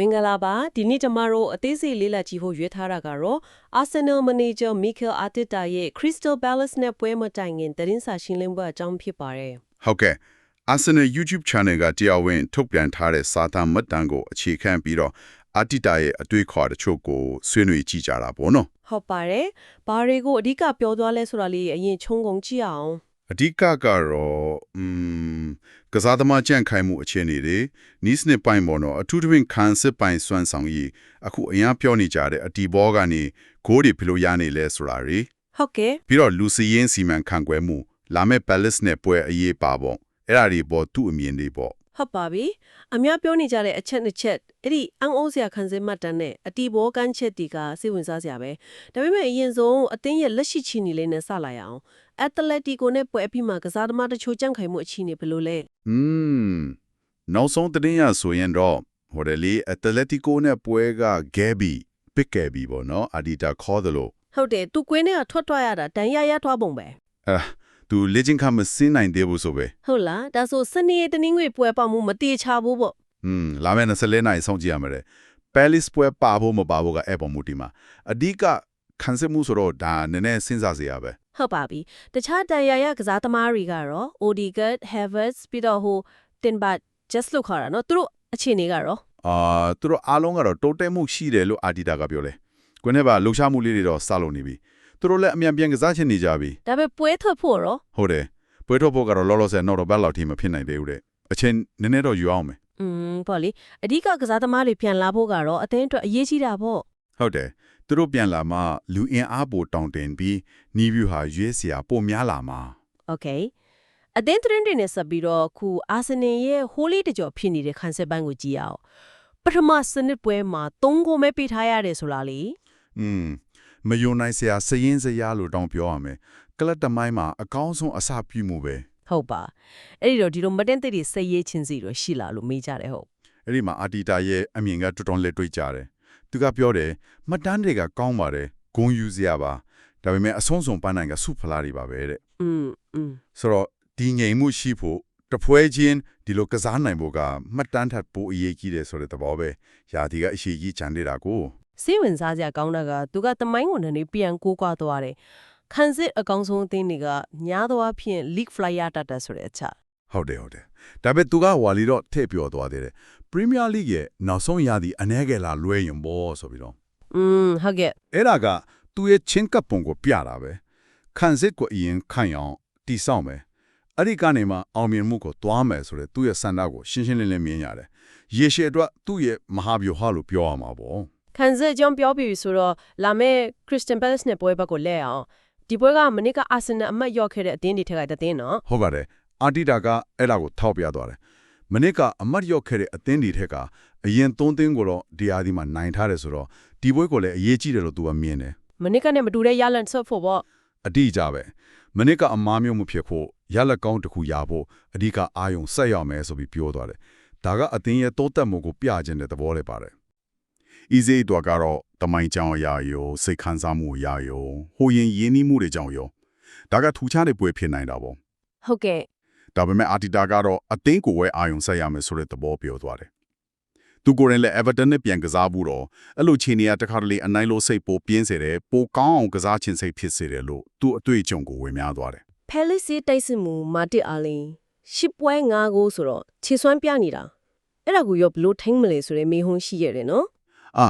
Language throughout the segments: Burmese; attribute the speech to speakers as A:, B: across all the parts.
A: မင်္ဂလာပါဒီနေ့ကျမတို့အသေးစိတ်လေးလာကြည့်ဖို့ရွေးထားတာကတော့ Arsenal manager Mikel Arteta ရဲ့ Crystal Palace နဲ့ပွဲမတိုင်ခင်သတင်းစာရှင်းလင်းပွဲအကြောင်းဖြစ်ပါတယ်
B: ဟုတ်ကဲ့ Arsenal YouTube channel ကတရားဝင် ထုတ်ပြန်ထားတဲ့စာသားမှတ်တမ်းကိုအခြေခံပြီးတော့အာတီတာရဲ့အတွေ့အခေါ်တချို့ကိုဆွေးနွေးကြည့်ကြတာပေါ့နော်
A: ဟုတ်ပါတယ်ဘာတွေကိုအဓိကပြောသွားလဲဆိုတာလေးအရင်ခြုံငုံကြည့်အောင်
B: အဓိကကတော့อืมကစားသမားကြန့်ခိုင်မှုအခြေအနေတွေနီးစနစ်ပိုင်းပေါ်တော့အထူးသဖြင့်ခံစစ်ပိုင်းစွမ်းဆောင်ရည်အခုအရင်ပြောနေကြတဲ့အတီဘောကနေဂိုးတွေဘယ်လိုရနေလဲဆိုတာတွေ
A: ဟုတ်ကဲ့
B: ပြီးတော့လူစီရင်စီမံခန့်ခွဲမှုလာမဲ့ Palace နဲ့ပွဲအရေးပါပေါ့အဲ့ဒါတွေပေါ်သူ့အမြင်တွေပေါ့
A: ဟုတ်ပါပြီအများပြောနေကြတဲ့အချက်နှစ်ချက်အဲ့ဒီအန်အိုးစရာခံစစ်မှတ်တမ်းနဲ့အတီဘောကန်းချက်တီကစိတ်ဝင်စားစရာပဲဒါပေမဲ့အရင်ဆုံးအသင်းရဲ့လက်ရှိချီနေလေးနဲ့စလာရအောင်အက်တလက်တီကိုနဲ့ပွဲအပြီးမှာကစားသမားတချို့ကြန့်ခိုင်မှုအခြေအနေဘယ်လိုလဲ
B: อืมနောက်ဆုံးသတင်းရဆိုရင်တော့ဟိုတယ်လီအက်တလက်တီကိုနဲ့ပွဲကဂဲဘီပစ်ကဲဘီပေါ့နော်အာဒီတာခေါ်တယ်လို့
A: ဟုတ်တယ်သူကွင်းထဲကထွက်ထွက်ရတာတန်ရရထွားပုံပဲ
B: အဲ သူလေ့ကျင့်ခန်းမစင်းနိုင်သေးဘူးဆိုပဲ
A: ဟုတ်လားဒါဆိုစနေတနင်္ဂနွေပွဲပေါက်မှုမတေချဘူးပေါ့
B: อืมလာမယ့်24နိုင်စောင့်ကြည့်ရမယ်ပဲလစ်ပွဲပါဖို့မပါဖို့ကအဲ့ပေါ်မူတီမှာအဓိကခံစစ်မှုဆိုတော့ဒါနည်းနည်းစဉ်းစားစရာပဲ
A: ဟုတ်ပါပြီတခြားတန်ရရကစားသမားတွေကတော့ Odegaard Havertz ပြီးတော့ဟို Timber just လို့ခေါ်တာနော်သူတို့အခြေအနေကတော့
B: အာသူတို့အားလုံးကတော့တိုးတက်မှုရှိတယ်လို့အာဒီတာကပြောလဲကွင်းထဲပါလှုပ်ရှားမှုလေးတွေတော့စလုပ်နေပြီ သူတို့လည်းအမြန်ပြန်ကစားချင်နေကြပြီ
A: ဒါပေမဲ့ပွဲထွက်ဖို့ရော
B: ဟုတ်တယ်ပွဲထုတ်ဖို့ကတော့လောလောဆယ်နောက်တော့ဘက်လောက်ထိမဖြစ်နိုင်သေးဘူးတဲ့အချိန်နည်းနည်းတော့ယူအောင်မယ်
A: อืมပေါ့လေအဓိကကစားသမားတွေပြန်လာဖို့ကတော့အသင်းအတွက်အရေးကြီးတာပေါ့
B: ဟုတ်တယ်သူတို့ပြန်လာမှလူအင်အားပိုတောင်းတင်ပြီးနီးဗျူဟာရွေးစရာပိုများလာမှာ
A: โอเคအသင်းသတင်းတွေနဲ့ဆက်ပြီးတော့ခုအာဆင်နယ်ရဲ့ဟိုးလေးတကြော်ဖြစ်နေတဲ့ခန်းစစ်ပန်းကိုကြည့်အောင်ပထမစနစ်ပွဲမှာ၃ဂိုးမဲပေးထားရတယ်ဆိုလားလေ
B: อืม မယုံနိုင်စရာစရင်စရာလို့တောင်းပြောရမယ်ကလတ်တမိုင်းမှာအကောင်းဆုံးအစပြုမှုပဲ
A: ဟုတ်ပါအဲ့ဒီတော့ဒီလိုမတင်တဲ့တွေစိတ်ရေးချင်းစီတော့ရှိလာလို့မေးကြတယ်ဟုတ်
B: အဲ့ဒီမှာအာတီတာရဲ့အမြင်ကတော်တော်လက်တွေ့ကြတယ်သူကပြောတယ်မှတ်တမ်းတွေကကောင်းပါတယ်ဂုံယူစရာပါဒါပေမဲ့အဆုံးစုံပန်းနိုင်ကစုဖလားတွေပါပဲတဲ့
A: อืมอืม
B: ဆိုတော့ဒီငြိမ်မှုရှိဖို့တပွဲချင်းဒီလိုကစားနိုင်ဖို့ကမှတ်တမ်းထပ်ပိုအရေးကြီးတယ်ဆိုတဲ့သဘောပဲယာတီကအရှိကြီးချန်နေတာကို
A: စိတ်ဝင်စားစရာကောင်းတာကသူကတမိုင်းဝန်ထမ်းတွေပြန်ကိုးကွာသွားတယ်ခန်းစစ်အကောင်ဆုံးအသင်းတွေကညားသွားဖြင့် league flyer တတ်တယ်ဆိုတဲ့အချက်
B: ဟုတ်တယ်ဟုတ်တယ်ဒါပေမဲ့သူကဝါလီတော့ထည့်ပြောသွားသေးတယ် Premier League ရဲ့နောက်ဆုံးရာသီအနေငယ်လာလွဲရင်ဘောဆိုပြီးတော့
A: อืมဟုတ်ကဲ့
B: အဲ့ဒါကသူ့ရဲ့ချင်းကပ်ပုံကိုပြတာပဲခန်းစစ်ကိုအရင်ခံရအောင်တီဆောက်မယ်အဲ့ဒီကနေမှအောင်မြင်မှုကိုတွားမယ်ဆိုတဲ့သူ့ရဲ့စံတာကိုရှင်းရှင်းလင်းလင်းမြင်ရတယ်ရေရှည်အတွက်သူ့ရဲ့မဟာဗျူဟာလို့ပြောရမှာပေါ့
A: ခန်းစစ်ကြောင့်ပြောပြပြီဆိုတော့လာမယ့် Christian Palace နဲ့ပွဲဘက်ကိုလဲအောင်ဒီပွဲကမနစ်က Arsenal အမတ်ရောက်ခဲ့တဲ့အသင်းတွေထက်ကတသင်းနော်
B: ဟုတ်ပါတယ်အာတီတာကအဲ့ဒါကိုထောက်ပြသွားတယ်မနစ်ကအမတ်ရောက်ခဲ့တဲ့အသင်းဒီထက်ကအရင်သုံးသင်းကိုတော့ဒီအာဒီမှာနိုင်ထားတယ်ဆိုတော့ဒီပွဲကိုလည်းအရေးကြီးတယ်လို့သူကမြင်တယ်
A: မနစ်ကနဲ့မတူတဲ့ရလန်ဆော့ဖို့ပေါ့
B: အတိအကျပဲမနစ်ကအမားမျိုးမဖြစ်ဖို့ရလက်ကောင်းတစ်ခုရဖို့အဓိကအာယုံဆက်ရမယ်ဆိုပြီးပြောသွားတယ်ဒါကအသင်းရဲ့တိုးတက်မှုကိုပြခြင်းတဲ့သဘောလေးပါတယ် easy တော့ကတော့တမိုင်းကြောင်အရာရောစိတ်ခံစားမှုအရာရောဟိုရင်ရင်းနှီးမှုတွေကြောင့်ရောဒါကထူးခြားတဲ့ပွဲဖြစ်နိုင်တာပေါ့
A: ဟုတ်ကဲ့
B: ဒါပေမဲ့အာတီတာကတော့အသင်းကိုဝဲအာယုံဆက်ရမယ်ဆိုတဲ့သဘောပြောသွားတယ်သူကိုယ်တိုင်လည်း Everton နဲ့ပြန်ကစားဘူးတော့အဲ့လိုခြေနေရတခါတလေအနိုင်လို့စိတ်ပိုပြင်းစေတယ်ပိုကောင်းအောင်ကစားခြင်းစိတ်ဖြစ်စေတယ်လို့သူ့အတွေ့အကြုံကိုဝင်များသွားတယ်
A: Palace ရဲ့တိုက်စစ်မှုမာတစ်အားလင်းရှစ်ပွဲ၅ဂိုးဆိုတော့ခြေစွမ်းပြနေတာအဲ့ဒါကိုရောဘလို့ထိမ့်မလဲဆိုတဲ့မေးခွန်းရှိရတယ်နော်
B: အာ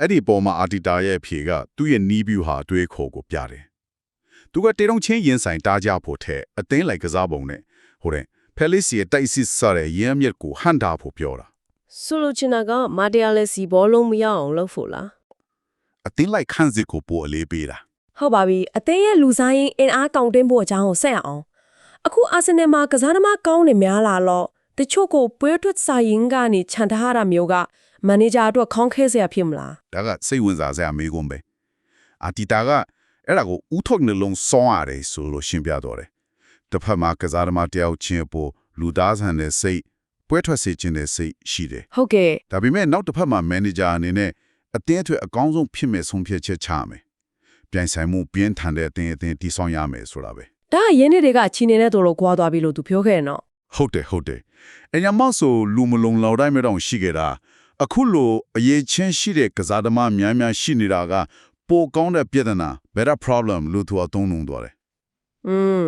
B: အဲ့ဒီပေါ်မှာအာတီတာရဲ့အဖြေကသူ့ရဲ့နီးဗျူဟာအတွေးခေါ်ကိုပြတယ်။သူကတေတုံချင်းရင်ဆိုင်တားကြဖို့ထဲအသင်းလိုက်ကစားပုံနဲ့ဟိုတဲ့ဖဲလစ်စီရဲ့တိုက်စစ်ဆရရဲ့ရင်းမြစ်ကိုဟန်တာဖို့ပြောတာ
A: ဆိုလိုချင်တာကမာတီယာလက်စီဘောလုံးမရအောင်လုပ်ဖို့လား။
B: အသင်းလိုက်ခန့်စစ်ကိုပိုအလေးပေးတာ
C: ဟုတ်ပါပြီအသင်းရဲ့လူစားရင်အင်အားကောင်းတင်းဖို့အကြောင်းကိုဆက်ရအောင်အခုအာဆင်နယ်မှာကစားသမားကောင်းနေများလာတော့တချို့ကိုပွဲထွက်စာရင်းကနေခြံထားတာမျိုးက မန်နေဂျာအတွက်ခေါင်းခဲစရာဖြစ်မလား။
B: ဒါကစိတ်ဝင်စားစရာမေးခွန်းပဲ။အာတီတာကအဲ့ဒါကိုဥထုတ်နှလုံးစောင်းရတယ်ဆိုလို့ရှင်းပြတော့တယ်။တစ်ဖက်မှာကစားသမားတယောက်ချင်းပိုလူသားဆန်တဲ့စိတ်ပွဲထွက်စေခြင်းတဲ့စိတ်ရှိတယ်
C: ဟုတ်ကဲ့
B: ဒါပေမဲ့နောက်တစ်ဖက်မှာမန်နေဂျာအနေနဲ့အတင်းအထွေအကောင်းဆုံးဖြစ်မဲ့ဆုံးဖြတ်ချက်ချရမယ်။ပြိုင်ဆိုင်မှုပြင်းထန်တဲ့အတင်းအတင်းတည်ဆောင်ရမယ်ဆိုတာပဲ
C: ဒါကရင်းနေတွေကချီနေတဲ့တော်တော်ကွာသွားပြီလို့သူပြောခဲ့နော်။
B: ဟုတ်တယ်ဟုတ်တယ်။အညာမောက်ဆိုလူမလုံလောက်တိုင်းမဲ့တော့ရှိခဲ့တာ အခုလိုအရေးချင်းရှိတဲ့ကစားသမားများများရှိနေတာက ပိုကောင်းတဲ့ပြဿနာ better problem လို့သူအသုံးနှုန်းသွားတယ်
D: อืม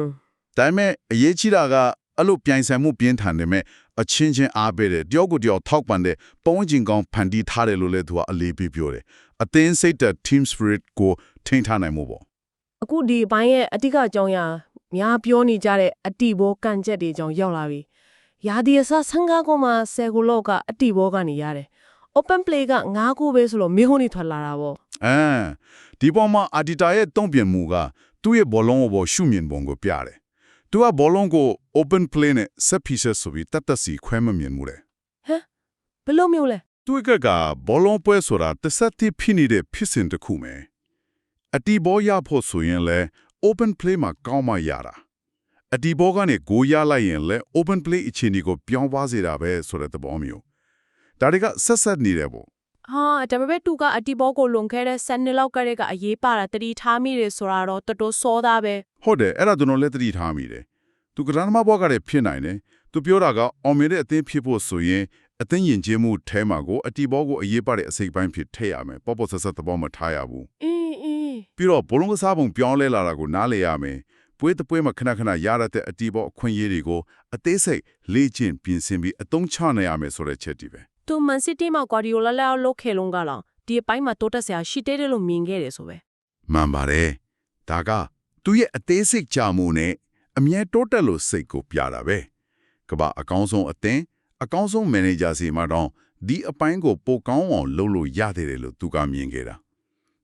B: ဒါပေမဲ့အရေးကြီးတာကအဲ့လိုပြိုင်ဆိုင်မှုပြင်းထန်နေမဲ့အချင်းချင်းအားပေးတယ်တယောက်ကိုတယောက်ထောက်ပံ့တဲ့ပုံဝင်ချင်းကောင်းဖန်တီးထားတယ်လို့လည်းသူကအလေးပေးပြောတယ်အသင်းစိတ်တဲ့ team spirit ကိုထိန်းထားနိုင်မှုပေါ့
A: အခုဒီအပိုင်းရဲ့အတိကအကြောင်းအရာများပြောနေကြတဲ့အတိဘောကန့်ချက်တွေကြောင့်ရောက်လာပြီ။ ရာဒီအစ15ခုမှ10ခုလောက်ကအတိဘောကနေရတယ်။ open play က9ခုပဲဆိုလို့မေဟိုနေထွက်လာတာပေါ့
B: အဲဒီပေါ်မှာအာဒီတာရဲ့တုံ့ပြန်မှုကသူ့ရဲ့ဘောလုံးကိုရှုမြင်ပုံကိုပြတယ်သူကဘောလုံးကို open play နဲ့ set pieces ဆိုပြီးတတ်တတ်စီခွဲမမြင်မှုတယ်။
A: ဘယ်လိုမျိုးလဲ
B: သူကကဘောလုံးပွဲဆိုတာတစ်ဆက်တည်းဖြစ်နေတဲ့ဖြစ်စဉ်တစ်ခုမယ်အတီဘောရဖို့ဆိုရင်လဲ open play မှာကောင်းမှရတာ အတီဘောကနေဂိုးရလိုက်ရင်လဲ open play အခြေအနေကိုပြောင်းသွားစေတာပဲဆိုတဲ့သဘောမျိုးဒါတွေကဆက်ဆက်နေတယ်ပေါ့။
A: ဟာဒါပေမဲ့သူကအတိဘောကိုလွန်ခဲ့တဲ့7နှစ်လောက်ကတည်းကအရေးပါတာတတိထားမိတယ်ဆိုတာတော့တော်တော်စောသားပဲ
B: ဟုတ်တယ်အဲ့ဒါကျွန်တော်လက်သတိထားမိတယ်သူကရဏမဘောကလည်းဖြစ်နိုင်တယ်သူပြောတာကအောင်မြင်တဲ့အသင်းဖြစ်ဖို့ဆိုရင်အသင်းယဉ်ကျေးမှုထဲမှာကိုအတီဘောကိုအရေးပါတဲ့အစိပ်ပိုင်းဖြစ်ထည့်ရမယ်ပေါ့ပေါ့ဆက်ဆက်သဘောမထားရဘူး။
A: အင်းအင်း
B: ပြီးတော့ဘလုံးကစားပုံပြောင်းလဲလာတာကိုနားလည်ရမယ် ပွဲတစ်ပွဲမှာခဏခဏရရတဲ့အတီဘောအခွင့်အရေးတွေကိုအသေးစိတ်လေ့ကျင့်ပြင်ဆင်ပြီးအသုံးချနိုင်ရမယ်ဆိုတဲ့ချက်တည်းပဲ။
A: သူမန်စီးတီးမှာကွာဒီယိုလာလောက်လုတ်ခဲလုံးကလောင်ဒီအပိုင်းမှာတိုးတက်စရာရှိသေးတယ်လို့မြင်ခဲ့တယ်ဆိုပဲ
B: မှန်ပါတယ်ဒါကသူ့ရဲ့အသေးစိတ်ကြမှုနဲ့အမြဲတိုးတက်လို့စိတ်ကိုပြတာပဲကမ္ဘာအကောင်းဆုံးအသင်းအကောင်းဆုံးမန်နေဂျာစီမှာတော့ဒီအပိုင်းကိုပိုကောင်းအောင်လုပ်လို့ရသေးတယ်လို့သူကမြင်ခဲ့တာ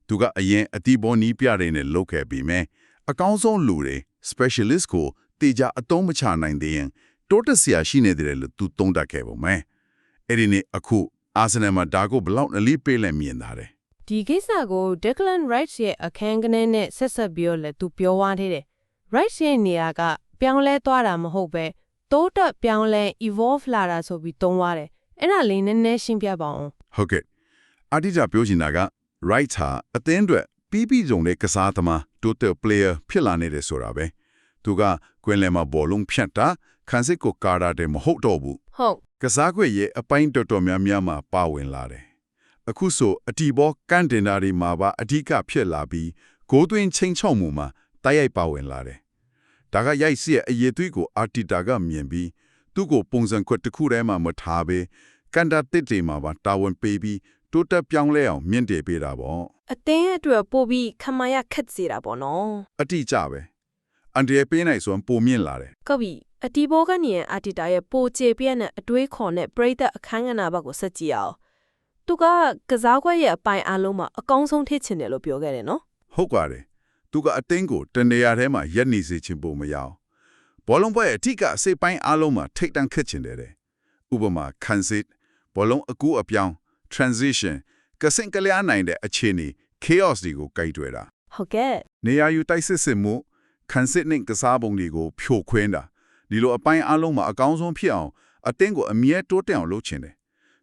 B: သူကအရင်အတီဘောနီးပြတဲ့နဲ့လုပ်ခဲ့ပြီးမြဲ အကောင်းဆုံးလူတွေ specialist ကိုတေချာအသုံးမချနိုင်သေးရင်တိုးတက်စရာရှိနေတယ်လို့သူသုံးတတ်ခဲ့ပုံမယ်အဲ့ဒီနေ့အခုအာဆင်နယ်မှာဒါကိုဘလောက်အလေးပေးလဲမြင်တာတယ်။
A: ဒီကိစ္စကို Declan Rice ရဲ့အခန်းကနေနဲ့ဆက်ဆက်ပြီးတော့လည်းသူပြောသွားသေးတယ်။ Rice ရဲ့နေရာကပြောင်းလဲသွားတာမဟုတ်ပဲတိုးတက်ပြောင်းလဲ evolve လာတာဆိုပြီးသုံးသွားတယ်။အဲ့ဒါလေးနည်းနည်းရှင်းပြပါအောင်
B: ဟုတ်ကဲ့အာဒီတာပြောချင်တာက right ဟာအသင်းအတွက် ပြီးပြီးစုံတဲ့ကစားသမား total player ဖြစ်လာနေတယ်ဆိုတာပဲသူကကွင်းလယ်မှာဘောလုံးဖြတ်တာခန်းစစ်ကိုကာတာတယ်မဟုတ်တော့ဘူး။
A: ဟုတ်
B: ကစားခွင့်ရဲ့အပိုင်းတော်တော်များများမှာပါဝင်လာတယ်အခုဆိုအတီဘောကန့်တင်တာတွေမှာပါအဓိကဖြစ်လာပြီးဂိုးသွင်းချင်းချောက်မှုမှာတိုက်ရိုက်ပါဝင်လာတယ်ဒါကရိုက်စီရဲ့အရေးသွေးကိုအာတီတာကမြင်ပြီးသူ့ကိုပုံစံခွက်တစ်ခုထဲမှာမထားဘဲကန်တာတစ်တွေမှာပါတာဝန်ပေးပြီး တိုးတက်ပြောင်းလဲအောင်မြင့်တယ်ပေးတာပေါ့
A: အတင်းအတွက်ပို့ပြီးခမရခက်စေတာပေါ့နော်
B: အတိအကျပဲအန်ဒီရပေးနိုင်ဆိုရင်ပုံမြင့်လာတယ်။
A: ကပြီအတီဘောကနေအာတီတာရဲ့ပိုချေပြည့်နဲ့အတွေးခေါ်နဲ့ပြိသက်အခန်းကဏ္ဍဘက်ကိုဆက်ကြည့်အောင်။သူကကစားခွက်ရဲ့အပိုင်းအလုံးမှာအကောင်းဆုံးထည့်ချင်တယ်လို့ပြောခဲ့တယ်နော်
B: ဟုတ်ပါတယ်သူကအတင်းကိုတနေရာထဲမှာရက်နေစေချင်ပုံမရအောင်ဘောလုံးပွဲအထိကအစိပ်ပိုင်းအားလုံးမှာထိတ်တန့်ခက်ချင်တယ်တဲ့ဥပမာခန်းစစ်ဘောလုံးအကူအပြောင်း transition ကစင်ကလျားနိုင်တဲ့အခြေအနေ chaos တွေကိုကြိုက်တွေ့တာ။
A: ဟုတ်ကဲ့
B: နေရာယူတိုက်စစ်စစ်မှုခန်းစစ်နဲ့ကစားပုံတွေကိုဖြိုခွင်းတာဒီလိုအပိုင်းအားလုံးမှာအကောင်းဆုံးဖြစ်အောင်အတင်းကိုအမြဲတိုးတက်အောင်လုပ်ချင်တယ်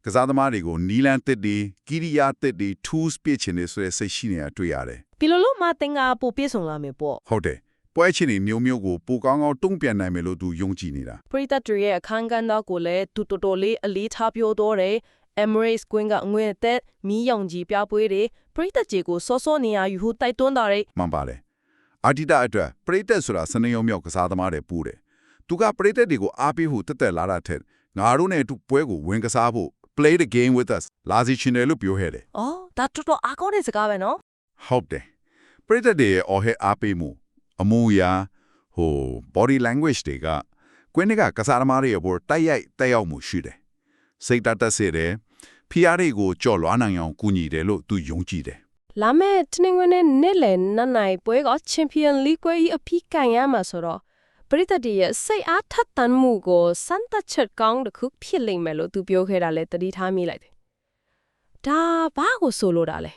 B: ကစားသမားတွေကိုနီလန်တစ်တွေကိရိယာတစ်တွေ tools ပြည့်ချင်တယ်ဆိုတဲ့စိတ်ရှိနေတာတွေ့ရတယ်။
A: ဒီလိုလို့မတင်ကပိုပြည့်စုံလာမယ်ပေါ့
B: ဟုတ်တယ်ပွဲချင်းနေမျိုးမျိုးကိုပိုကောင်းကောင်းတုံ့ပြန်နိုင်မယ်လို့သူယုံကြည်နေတာ။
A: ပရိသတ်တွေရဲ့အခန်းကဏ္ဍကိုလည်းတူတော်တော်လေးအလေးထားပြောတော့တယ်။ Emirates Queen ကအငွေအသက်မီးရောင်ကြီးပြပွဲတွေပရိသတ်ကြီးကိုစောစောနေရယူဟုတိုက်တွန်းတာတွေ
B: မှန်ပါတယ်အာတီတာအတွက်ပရိသတ်ဆိုတာစနေရုံမြောက်ကစားသမားတွေပူတယ်သူကပရိသတ်တွေကိုအားပေးဖို့တက်တက်လာတာထက်ငါတို့နဲ့အတူပွဲကိုဝင်ကစားဖို့ play the game with us လာစီချင်တယ်လို့ပြောခဲ့တယ်။
A: အော်ဒါတော်တော်အားကောင်းတဲ့စကားပဲနော်
B: ဟုတ်တယ်ပရိသတ်တွေရဲ့အော်ဟဲအားပေးမှုအမှုရာဟို body language တွေကကွင်းကကစားသမားတွေအပေါ်တိုက်ရိုက်တက်ရောက်မှုရှိတယ် စိတ်တတ်တတ်စေတယ်ဖီအားတွေကိုကြော်လွားနိုင်အောင်ကူညီတယ်လို့သူယုံကြည်တယ်။
A: လာမယ့်တနင်္ဂနွေနေ့နေ့လယ်နက်နိုင်ပွဲက Champion League ကိုအဖိကန်ရမှာဆိုတော့ပရိသတ်တွေရဲ့စိတ်အားထက်သန်မှုကိုစမ်းသပ်ချက်ကောင်းတစ်ခုဖြစ်လိမ့်မယ်လို့သူပြောခဲ့တာလဲတတိထားမိလိုက်တယ်။ဒါဘာကိုဆိုလိုတာလဲ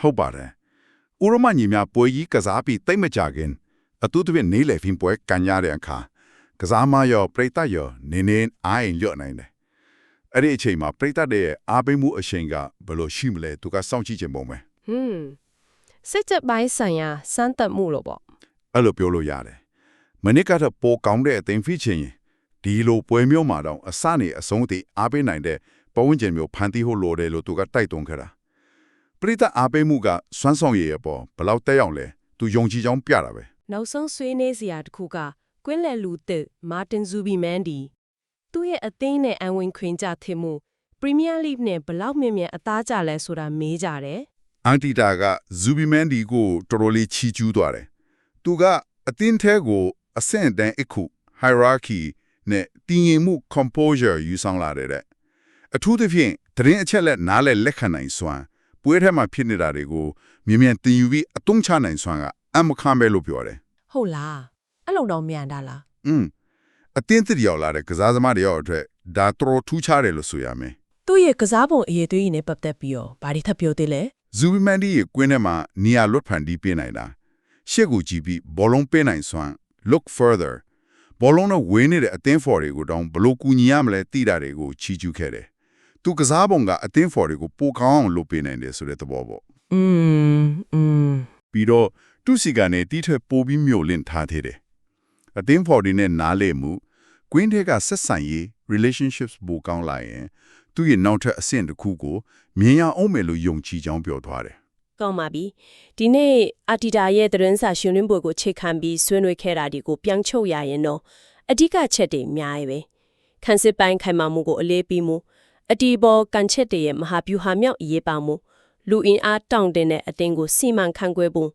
B: ဟုတ်ပါတယ်။ဥရမညီများပွဲကြီးကစားပြီးတိတ်မကြခင်အတူတူနေလေဖင်ပွဲကန်ရတဲ့အခါကစားမရောပရိသတ်ရောနင်းနေအိုင်းလျော့နိုင်တယ်။ အဲ့ဒီအချိန်မှာပရိသတ်ရဲ့အားပေးမှုအရှိန်ကဘယ်လိုရှိမလဲသူကစောင့်ကြည့်ခြင်းပုံပဲ။
A: ဟွန်းစိတ်ချက်ပိုင်းဆိုင်ရာစမ်းသပ်မှုလို့ပေါ့။
B: အဲ့လိုပြောလို့ရတယ်။မနစ်ကတော့ပိုကောင်းတဲ့အသိဖြစ်ချင်ရင်ဒီလိုပွဲမျိုးမှာတော့အစနေအဆုံးအထိအားပေးနိုင်တဲ့ပတ်ဝန်းကျင်မျိုးဖန်တီးဖို့လိုတယ်လို့သူကတိုက်တွန်းခဲ့တာပရိသတ်အားပေးမှုကစွမ်းဆောင်ရည်အပေါ်ဘယ်လောက်တက်ရောက်လဲသူယုံကြည်ကြောင်းပြတာပဲ
A: နောက်ဆုံးဆွေးနွေးစရာတစ်ခုကကွင်းလယ်လူသစ်မာတင်ဇူဘီမန်ဒီ သူ့ရဲ့အသင်းနဲ့အန်ဝင်ခွင်ကြထင်မှုပရီးမီးယားလိဂ်နဲ့ဘယ်လောက်မြင့်မြတ်အသားကျလဲဆိုတာမေးကြတယ်
B: အန်တီတာကဇူဘီမန်ဒီကိုတော်တော်လေးချီးကျူးသွားတယ်သူကအသင်းထဲကိုအဆင့်အတန်းအခု hierarchy နဲ့တည်ငြိမ်မှု composure ယူဆောင်လာတဲ့တဲ့အထူးသဖြင့်တရင်အချက်လက်နားလဲလက်ခံနိုင်စွမ်းပွဲထဲမှာဖြစ်နေတာတွေကိုမြင်မြန်တင်ယူပြီးအသုံးချနိုင်စွမ်းကအမခံပဲလို့ပြောတယ်
A: ဟုတ်လားအဲ့လိုတော့မြန်တာလား။
B: อืม အတင်းသစ်ရောက်လာတဲ့ကစားသမားတွေရောက်အတွက်ဒါတော်တော်ထူးခြားတယ်လို့ဆိုရမယ်
A: သူ့ရဲ့ကစားပုံအရေးသွေးနဲ့ပတ်သက်ပြီးတော့ဘာတွေထပ်ပြောသေးလဲ
B: ။ဇူဘီမန်ဒီရဲ့ကွင်းထဲမှာနီယာလွတ်ဖန်တီးပေးနိုင်တာရှေ့ကိုကြည့်ပြီးဘောလုံးပေးနိုင်စွမ်း look further ဘောလုံးနဲ့ဝင်းနေတဲ့အသင်းဖော်တွေကိုတောင်ဘယ်လို့ကူညီရမလဲသိတာတွေကိုချီးကျူးခဲ့တယ်။သူကစားပုံကအသင်းဖော်တွေကိုပိုကောင်းအောင်လုပ်ပေးနိုင်တယ်ဆိုတဲ့သဘောပေါ့
A: อืมอืม
B: ။ပြီးတော့သူ့စီကနေတီးထက်ပိုပြီးမြို့လင့်ထားသေးတယ်။အသင်းဖော်တွေနဲ့နားလေမှု ကွင်းထဲကဆက်ဆံရေး relationships ပိုကောင်းလာရင်သူ့ရဲ့နောက်ထပ်အဆင့်တစ်ခုကိုမြင်ရအောင်မယ်လို့ယုံကြည်ကြောင်းပြောသွားတယ်
A: ကောင်းပါပြီဒီနေ့အာတီတာရဲ့သတင်းစာရှင်ရင်းပွဲကိုချိန်ခံပြီးဆွေးနွေးခဲ့တာဒီကိုပြန်ချုပ်ရရင်တော့အဓိကချက်တွေအများကြီးပဲခန်းစစ်ပိုင်းခိုင်မာမှုကိုအလေးပေးမှုအတီဘောကန်ချက်တွေရဲ့မဟာဗျူဟာမြောက်အရေးပါမှုလူအင်အားတောင့်တင်းတဲ့အတင်းကိုစီမံခန့်ခွဲပုံ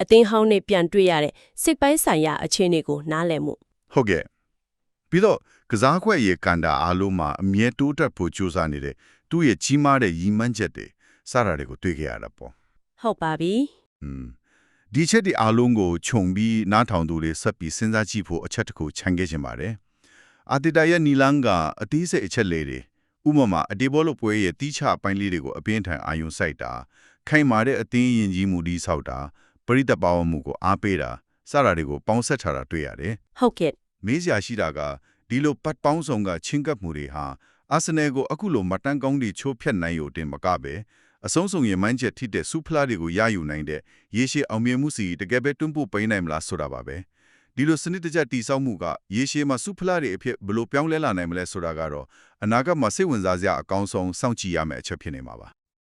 A: အတင်းဟောင်းနဲ့ပြန်တွေ့ရတဲ့စစ်ပိုင်းဆိုင်ရာအခြေအနေကိုနားလည်မှု
E: ဟုတ်ကဲ့ ပြီးတော့ကစားခွက်ရဲ့ကန်တာအားလုံးမှာအမြဲတိုးတက်ဖို့ကြိုးစားနေတဲ့သူ့ရဲ့ကြီးမားတဲ့ရည်မှန်းချက်တွေစတာတွေကိုတွေ့ခဲ့ရတာပေါ့
A: ဟုတ်ပါပြီ
E: อืมဒီချက်ဒီအားလုံးကိုခြုံပြီးနားထောင်သူတွေဆက်ပြီးစဉ်းစားကြည့်ဖို့အချက်တစ်ခုခြံခဲ့ခြင်းပါတယ်အာတီတာရဲ့နီလန်ကအသေးစိတ်အချက်လေးတွေဥပမာအတေဘောလို့ပွဲရဲ့တီးချအပိုင်းလေးတွေကိုအပြင်းထန်အာယုံစိုက်တာခိုင်မာတဲ့အသင်းရင်ကြီးမှုဒီဆောက်တာပရိသတ်ပါဝမှုကိုအားပေးတာစတာတွေကိုပေါင်းဆက်ထားတာတွေ့ရတယ်
A: ဟုတ်ကဲ့
E: မေးစရာရှိတာကဒီလိုပတ်ပေါင်းဆောင်ကချင်းကပ်မှုတွေဟာအာဆင်နယ်ကိုအခုလိုမတန်းကောင်းတွေချိုးဖျက်နိုင်ရုံတင်မကပဲအဆုံးစုံရမှန်းချက်ထိတဲ့စူဖလာတွေကိုရယူနိုင်တဲ့ရေရှည်အောင်မြင်မှုစီတကယ်ပဲတွန်းပို့ပေးနိုင်မလားဆိုတာပါပဲဒီလိုစနစ်တကျတည်ဆောက်မှုကရေရှည်မှာစူဖလာတွေအဖြစ်ဘယ်လိုပြောင်းလဲလာနိုင်မလဲဆိုတာကတော့အနာဂတ်မှာစိတ်ဝင်စားစရာအကောင်းဆုံးစောင့်ကြည့်ရမယ့်အချက်ဖြစ်နေမှာပါ